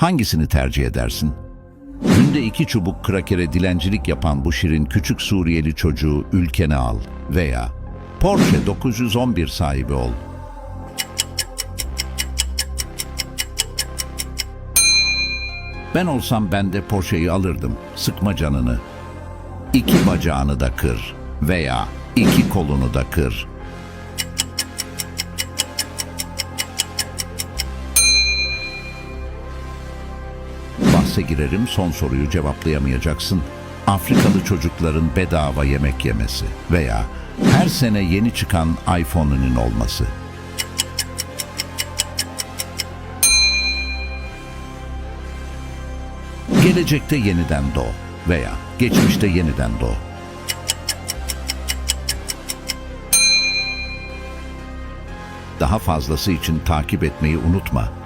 Hangisini tercih edersin? Günde iki çubuk krakere dilencilik yapan bu şirin küçük Suriyeli çocuğu ülkene al veya Porsche 911 sahibi ol. Ben olsam ben de Porsche'yi alırdım. Sıkma canını. İki bacağını da kır veya iki kolunu da kır. Bahse girerim son soruyu cevaplayamayacaksın. Afrikalı çocukların bedava yemek yemesi veya her sene yeni çıkan iPhone'unun olması. Gelecekte yeniden doğ veya geçmişte yeniden doğ. Daha fazlası için takip etmeyi unutma.